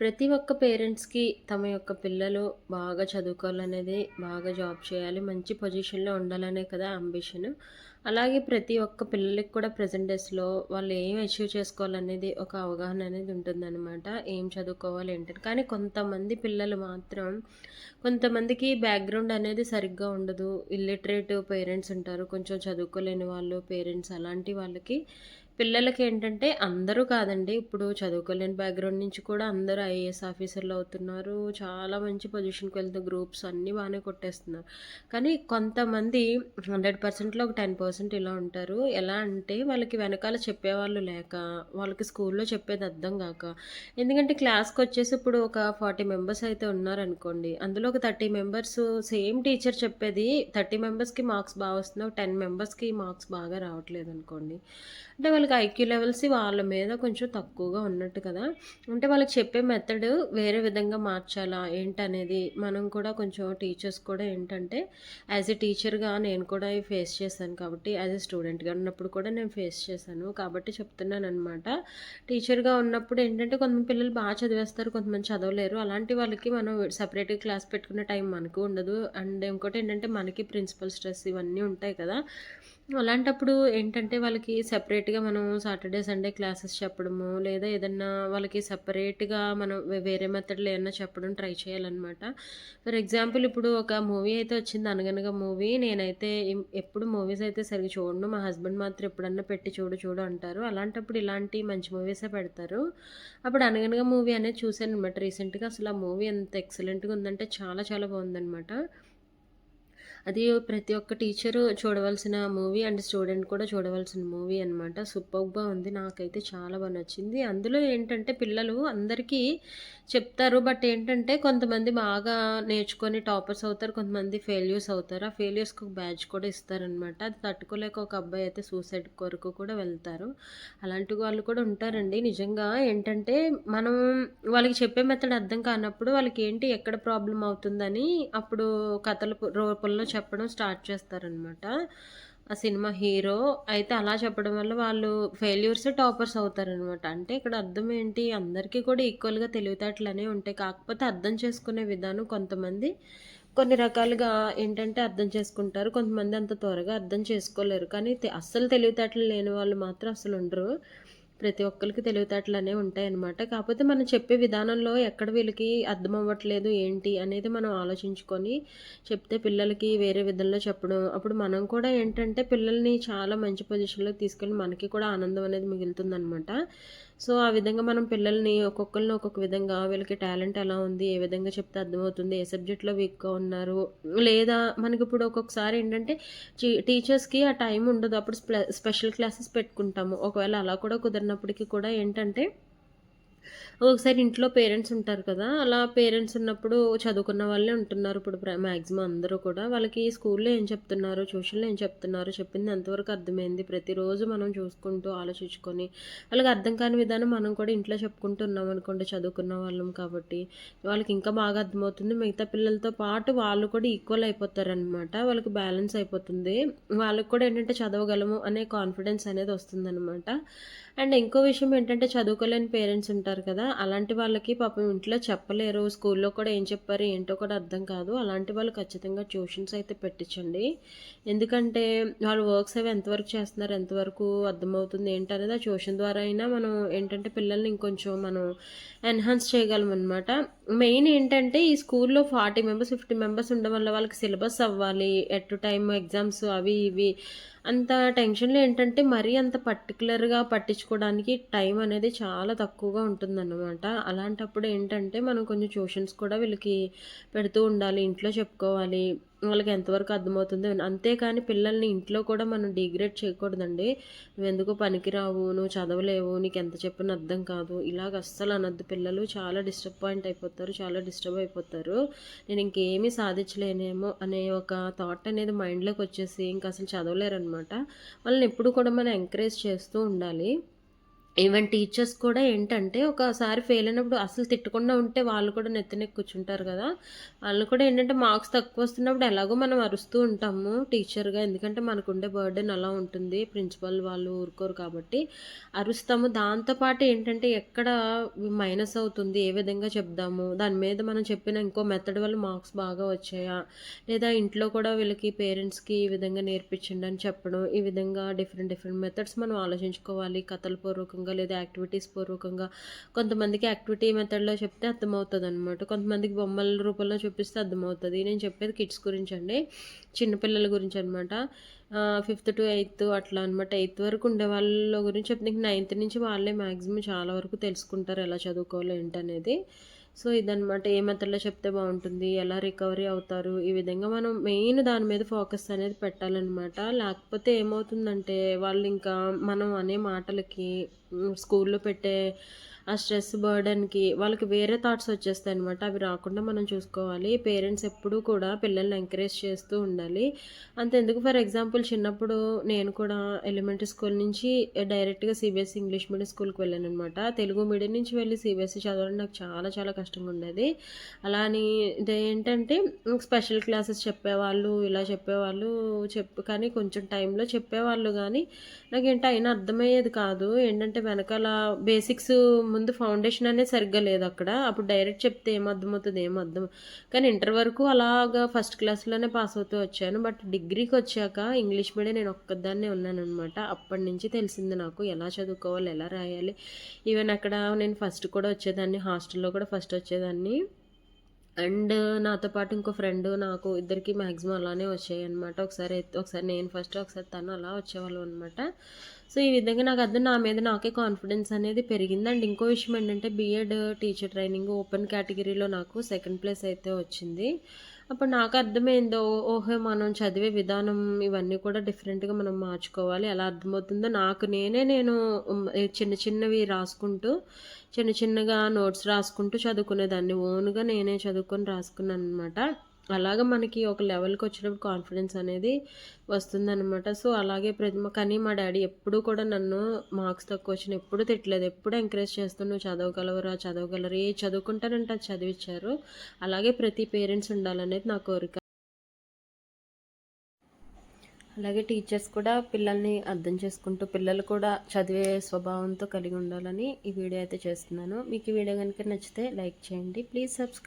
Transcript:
ప్రతి ఒక్క పేరెంట్స్‌కి తమ యొక్క పిల్లలు బాగా చదువుకోవాలనేది, బాగా జాబ్ చేయాలి, మంచి పొజిషన్‌లో ఉండాలనే కదా అంబిషన్. అలాగే ప్రతి ఒక్క పిల్లలకి కూడా ప్రజెంట్ డేస్‌లో వాళ్ళు ఏం అచీవ్ చేసుకోవాలనేది ఒక అవగాహన అనేది ఉంటుందన్నమాట ఏం చదువుకోవాలి ఏంటని. కానీ కొంతమంది పిల్లలు మాత్రం కొంతమందికి బ్యాక్‌గ్రౌండ్ అనేది సరిగ్గా ఉండదు. ఇల్లిటరేట్ పేరెంట్స్ ఉంటారు. కొంచెం చదువుకోలేని వాళ్ళు పేరెంట్స్ అలాంటి వాళ్ళకి పిల్లలకి ఏంటంటే అందరూ కాదండి. ఇప్పుడు చదువుకోలేని బ్యాక్‌గ్రౌండ్ నుంచి కూడా అందరూ ఐఏఎస్ ఆఫీసర్‌లు అవుతున్నారు. చాలా మంచి పొజిషన్‌కి వెళ్తే గ్రూప్స్ అన్నీ బాగానే కొట్టేస్తున్నారు. కానీ కొంతమంది హండ్రెడ్ పర్సెంట్లో ఒక 10% ఇలా ఉంటారు. ఎలా అంటే వాళ్ళకి వెనకాల చెప్పేవాళ్ళు లేక, వాళ్ళకి స్కూల్‌లో చెప్పేది అర్థం కాక ఎందుకంటే క్లాస్కి వచ్చేసి ఇప్పుడు ఒక 40 మెంబర్స్ అయితే ఉన్నారనుకోండి. అందులో ఒక 30 మెంబర్స్ సేమ్ టీచర్ చెప్పేది 30 మెంబర్స్‌కి మార్క్స్ బాగా వస్తున్నాయి. టెన్ మెంబర్స్‌కి మార్క్స్ బాగా రావట్లేదనుకోండి. అంటే వాళ్ళు వాళ్ళకి ఐక్యూ లెవెల్స్ వాళ్ళ మీద కొంచెం తక్కువగా ఉన్నట్టు కదా! అంటే వాళ్ళకి చెప్పే మెథడ్ వేరే విధంగా మార్చాలా ఏంటనేది మనం కూడా కొంచెం టీచర్స్ కూడా ఏంటంటే యాజ్ ఎ టీచర్‌గా నేను కూడా ఫేస్ చేశాను కాబట్టి యాజ్ ఎ స్టూడెంట్‌గా ఉన్నప్పుడు కూడా నేను ఫేస్ చేశాను. కాబట్టి చెప్తున్నాను అనమాట టీచర్‌గా ఉన్నప్పుడు ఏంటంటే కొంతమంది పిల్లలు బాగా చదివేస్తారు. కొంతమంది చదవలేరు. అలాంటి వాళ్ళకి మనం సెపరేట్‌గా క్లాస్ పెట్టుకునే టైం మనకు ఉండదు. అండ్ ఇంకోటి ఏంటంటే మనకి ప్రిన్సిపల్ స్ట్రెస్ ఇవన్నీ ఉంటాయి కదా! అలాంటప్పుడు ఏంటంటే వాళ్ళకి సెపరేట్‌గా మనం సాటర్‌డే, సండే క్లాసెస్ చెప్పడము, లేదా ఏదన్నా వాళ్ళకి సపరేట్గా మనం వేరే మెథడ్‌లో ఏమన్నా చెప్పడం ట్రై చేయాలన్నమాట ఫర్ ఎగ్జాంపుల్ ఇప్పుడు ఒక మూవీ అయితే వచ్చింది 'అనగనగా' మూవీ. నేనైతే ఎప్పుడు మూవీస్ అయితే సరిగ్గా చూడను. మా హస్బెండ్ మాత్రం ఎప్పుడన్నా పెట్టి చూడు చూడు అంటారు. అలాంటప్పుడు ఇలాంటి మంచి మూవీసే పెడతారు. అప్పుడు 'అనగనగా' మూవీ అనేది చూసాననమాట రీసెంట్‌గా. అసలు ఆ మూవీ ఎంత ఎక్సలెంట్‌గా ఉందంటే చాలా చాలా బాగుందనమాట అది ప్రతి ఒక్క టీచరు చూడవలసిన మూవీ అండ్ స్టూడెంట్ కూడా చూడవలసిన మూవీ అనమాట. సూపర్గా ఉంది. నాకైతే చాలా బాగా నచ్చింది. అందులో ఏంటంటే పిల్లలు అందరికీ చెప్తారు. బట్ ఏంటంటే కొంతమంది బాగా నేర్చుకొని టాపర్స్ అవుతారు. కొంతమంది ఫెయిల్యూర్స్ అవుతారు. ఆ ఫెయిల్యూర్స్‌కి ఒక బ్యాచ్ కూడా ఇస్తారనమాట. అది తట్టుకోలేక ఒక అబ్బాయి అయితే సూసైడ్ కొరకు కూడా వెళ్తారు. అలాంటి వాళ్ళు కూడా ఉంటారండి. నిజంగా ఏంటంటే మనం వాళ్ళకి చెప్పే మెథడ్ అర్థం కానప్పుడు వాళ్ళకి ఏంటి ఎక్కడ ప్రాబ్లం అవుతుందని అప్పుడు కథల రూపంలో చెప్పడం స్టార్ట్ చేస్తారనమాట. ఆ సినిమా హీరో. అయితే అలా చెప్పడం వల్ల వాళ్ళు ఫెయిల్యూర్స్, టాపర్స్ అవుతారనమాట. అంటే ఇక్కడ అర్థం ఏంటి అందరికీ కూడా ఈక్వల్‌గా తెలివితేటలనే ఉంటాయి. కాకపోతే అర్థం చేసుకునే విధానం కొంతమంది కొన్ని రకాలుగా ఏంటంటే అర్థం చేసుకుంటారు. కొంతమంది అంత త్వరగా అర్థం చేసుకోలేరు. కానీ అస్సలు తెలివితేటలు లేని వాళ్ళు మాత్రం అసలు ఉండరు ప్రతి ఒక్కరికి తెలివితేటలు ఉంటాయి ఉంటాయనమాట. కాకపోతే మనం చెప్పే విధానంలో ఎక్కడ వీళ్ళకి అర్థం అవ్వట్లేదు ఏంటి అనేది మనం ఆలోచించుకొని చెప్తే పిల్లలకి వేరే విధంలో చెప్పడం. అప్పుడు మనం కూడా ఏంటంటే పిల్లల్ని చాలా మంచి పొజిషన్లో తీసుకెళ్ళి మనకి కూడా ఆనందం అనేది మిగులుతుందనమాట. సో, ఆ విధంగా మనం పిల్లల్ని ఒక్కొక్కరిని ఒక్కొక్క విధంగా వీళ్ళకి టాలెంట్ ఎలా ఉంది? ఏ విధంగా చెప్తే అర్థమవుతుంది? ఏ సబ్జెక్ట్‌లో వీక్‌గా ఉన్నారు? లేదా మనకి ఇప్పుడు ఒక్కొక్కసారి ఏంటంటే టీచర్స్‌కి ఆ టైం ఉండదు. అప్పుడు స్పె స్పెషల్ క్లాసెస్ పెట్టుకుంటాము. ఒకవేళ అలా కూడా కుదిరినప్పటికీ కూడా ఏంటంటే ఒకసారి ఇంట్లో పేరెంట్స్ ఉంటారు కదా! అలా పేరెంట్స్ ఉన్నప్పుడు చదువుకున్న వాళ్ళే ఉంటున్నారు. ఇప్పుడు ప్ర అందరూ కూడా. వాళ్ళకి స్కూల్‌లో ఏం చెప్తున్నారు? ట్యూషన్‌లో ఏం చెప్తున్నారు? చెప్పింది ఎంతవరకు అర్థమైంది? ప్రతిరోజు మనం చూసుకుంటూ, ఆలోచించుకొని వాళ్ళకి అర్థం కాని విధానం మనం కూడా ఇంట్లో చెప్పుకుంటూ ఉన్నామనుకోండి చదువుకున్న వాళ్ళం కాబట్టి, వాళ్ళకి ఇంకా బాగా అర్థమవుతుంది. మిగతా పిల్లలతో పాటు వాళ్ళు కూడా ఈక్వల్ అయిపోతారనమాట. వాళ్ళకి బ్యాలెన్స్ అయిపోతుంది. వాళ్ళకి కూడా ఏంటంటే చదవగలము అనే కాన్ఫిడెన్స్ అనేది వస్తుందనమాట. అండ్ ఇంకో విషయం ఏంటంటే చదువుకోలేని పేరెంట్స్ ఉంటారు కదా! అలాంటి వాళ్ళకి పాపం ఇంట్లో చెప్పలేరు. స్కూల్‌లో కూడా ఏం చెప్పారు ఏంటో కూడా అర్థం కాదు. అలాంటి వాళ్ళు ఖచ్చితంగా ట్యూషన్స్ అయితే పెట్టించండి. ఎందుకంటే వాళ్ళు వర్క్స్ అవి ఎంతవరకు చేస్తున్నారు? ఎంతవరకు అర్థమవుతుంది? ఏంటనేది ఆ ట్యూషన్ ద్వారా అయినా మనం ఏంటంటే పిల్లల్ని ఇంకొంచెం మనం ఎన్హాన్స్ చేయగలం అనమాట మెయిన్ ఏంటంటే ఈ స్కూల్‌లో 40 మెంబర్స్, 50 మెంబర్స్ ఉండడం వల్ల వాళ్ళకి సిలబస్ అవ్వాలి. ఎట్ టైమ్ ఎగ్జామ్స్ అవి ఇవి అంత టెన్షన్‌లో ఏంటంటే మరీ అంత పర్టికులర్గా పట్టించుకోవడానికి టైం అనేది చాలా తక్కువగా ఉంటుందన్నమాట. అలాంటప్పుడు ఏంటంటే మనం కొంచెం ట్యూషన్స్ కూడా వీళ్ళకి పెడుతూ ఉండాలి. ఇంట్లో చెప్పుకోవాలి. వాళ్ళకి ఎంతవరకు అర్థమవుతుందో అంతేకాని పిల్లల్ని ఇంట్లో కూడా మనం డిగ్రేడ్ చేయకూడదండి. ఎందుకో పనికిరావు, నువ్వు చదవలేవు, నీకు ఎంత చెప్పిన అర్థం కాదు." ఇలాగ అస్సలు అనొద్దు. పిల్లలు చాలా డిసప్పాయింట్ అయిపోతారు. చాలా డిస్టర్బ్ అయిపోతారు. నేను ఇంకేమీ సాధించలేనేమో అనే ఒక థాట్ అనేది మైండ్‌లోకి వచ్చేసి ఇంకా అసలు చదవలేరనమాట. వాళ్ళని ఎప్పుడు కూడా మనం ఎంకరేజ్ చేస్తూ ఉండాలి. ఈవెన్ టీచర్స్ కూడా ఏంటంటే ఒకసారి ఫెయిల్ అయినప్పుడు అసలు తిట్టకుండా ఉంటే వాళ్ళు కూడా నెత్తినెక్కి కూర్చుంటారు కదా. వాళ్ళు కూడా ఏంటంటే మార్క్స్ తక్కువ వస్తున్నప్పుడు ఎలాగో మనం అరుస్తూ ఉంటాము టీచర్గా ఎందుకంటే మనకు ఉండే బర్డెన్ అలా ఉంటుంది. ప్రిన్సిపల్ వాళ్ళు ఊరుకోరు కాబట్టి అరుస్తాము. దాంతోపాటు ఏంటంటే ఎక్కడ మైనస్ అవుతుంది ఏ విధంగా చెప్దాము? దాని మీద మనం చెప్పిన ఇంకో మెథడ్ వల్ల మార్క్స్ బాగా వచ్చాయా? లేదా ఇంట్లో కూడా వీళ్ళకి పేరెంట్స్కి ఈ విధంగా నేర్పించండి అని చెప్పడం ఈ విధంగా డిఫరెంట్ డిఫరెంట్ మెథడ్స్ మనం ఆలోచించుకోవాలి కథల పూర్వకంగా పూర్వకంగా లేదా యాక్టివిటీస్ పూర్వకంగా కొంతమందికి యాక్టివిటీ మెథడ్లో చెప్తే అర్థమవుతుంది అనమాట కొంతమందికి బొమ్మల రూపంలో చూపిస్తే అర్థమవుతుంది. నేను చెప్పేది కిడ్స్ గురించి అండి. చిన్నపిల్లల గురించి అనమాట ఫిఫ్త్ టు ఎయిత్ అట్లా అనమాట ఎయిత్ వరకు ఉండే వాళ్ళ గురించి చెప్తే నైన్త్ నుంచి వాళ్ళే మ్యాక్సిమం చాలా వరకు తెలుసుకుంటారు ఎలా చదువుకోవాలి ఏంటనేది. సో ఇదనమాట ఏ మెథడ్లో చెప్తే బాగుంటుంది ఎలా రికవరీ అవుతారు ఈ విధంగా మనం మెయిన్ దాని మీద ఫోకస్ అనేది పెట్టాలన్నమాట. లేకపోతే ఏమవుతుందంటే వాళ్ళు ఇంకా మనం అనే మాటలకి స్కూల్లో పెట్టే ఆ స్ట్రెస్ బర్డన్కి వాళ్ళకి వేరే థాట్స్ వచ్చేస్తాయి అనమాట అవి రాకుండా మనం చూసుకోవాలి. పేరెంట్స్ ఎప్పుడూ కూడా పిల్లల్ని ఎంకరేజ్ చేస్తూ ఉండాలి. అంతెందుకు? ఫర్ ఎగ్జాంపుల్ చిన్నప్పుడు నేను కూడా ఎలిమెంటరీ స్కూల్ నుంచి డైరెక్ట్గా సిబిఎస్ఈ ఇంగ్లీష్ మీడియం స్కూల్కి వెళ్ళాను అనమాట తెలుగు మీడియం నుంచి వెళ్ళి సిబిఎస్ఈ చదవడం నాకు చాలా చాలా కష్టంగా ఉండేది. అలా అని ఏంటంటే స్పెషల్ క్లాసెస్ చెప్పేవాళ్ళు ఇలా చెప్పేవాళ్ళు చెప్పు కానీ కొంచెం టైంలో చెప్పేవాళ్ళు కానీ నాకు నాకేంటి అయినా అర్థమయ్యేది కాదు. ఏంటంటే వెనకాల బేసిక్స్ ముందు ఫౌండేషన్ అనేది సరిగ్గా లేదు అక్కడ. అప్పుడు డైరెక్ట్ చెప్తే ఏం అర్థమవుతుంది ఏం అర్థం కానీ ఇంటర్ వరకు అలాగా ఫస్ట్ క్లాస్లోనే పాస్ అవుతూ వచ్చాను. బట్ డిగ్రీకి వచ్చాక ఇంగ్లీష్ మీడియం నేను ఒక్కదాన్నే ఉన్నాను అనమాట అప్పటి నుంచి తెలిసింది నాకు ఎలా చదువుకోవాలి ఎలా రాయాలి. ఈవెన్ అక్కడ నేను ఫస్ట్ కూడా వచ్చేదాన్ని హాస్టల్లో కూడా ఫస్ట్ వచ్చేదాన్ని. అండ్ నాతో పాటు ఇంకో ఫ్రెండ్ నాకు ఇద్దరికి మ్యాక్సిమం అలానే వచ్చాయి అనమాట ఒకసారి ఒకసారి నేను ఫస్ట్ ఒకసారి తను అలా వచ్చేవాళ్ళం అనమాట సో ఈ విధంగా నాకు అర్థం నా మీద నాకే కాన్ఫిడెన్స్ అనేది పెరిగింది. అండ్ ఇంకో విషయం ఏంటంటే బీఎడ్ టీచర్ ట్రైనింగ్ ఓపెన్ కేటగిరీలో నాకు సెకండ్ ప్లేస్ అయితే వచ్చింది. అప్పుడు నాకు అర్థమైందో ఓహో మనం చదివే విధానం ఇవన్నీ కూడా డిఫరెంట్గా మనం మార్చుకోవాలి. ఎలా అర్థమవుతుందో నాకు నేనే నేను చిన్న చిన్నవి రాసుకుంటూ చిన్న చిన్నగా నోట్స్ రాసుకుంటూ చదువుకునేదాన్ని. ఓన్గా నేనే చదువుకొని రాసుకున్నాను అనమాట అలాగ మనకి ఒక లెవెల్కి వచ్చినప్పుడు కాన్ఫిడెన్స్ అనేది వస్తుందన్నమాట. సో అలాగే ప్రతి కానీ మా డాడీ ఎప్పుడూ కూడా నన్ను మార్క్స్ తక్కువ వచ్చిన ఎప్పుడు తిట్టలేదు ఎప్పుడు ఎంకరేజ్ చేస్తూ నువ్వు చదవగలవరా చదవగలరు ఏ చదువుకుంటానంటే అది చదివించారు అలాగే ప్రతి పేరెంట్స్ ఉండాలనేది నా కోరిక. అలాగే టీచర్స్ కూడా పిల్లల్ని అర్థం చేసుకుంటూ పిల్లలు కూడా చదివే స్వభావంతో కలిగి ఉండాలని ఈ వీడియో అయితే చేస్తున్నాను. మీకు ఈ వీడియో కనుక నచ్చితే లైక్ చేయండి. Please subscribe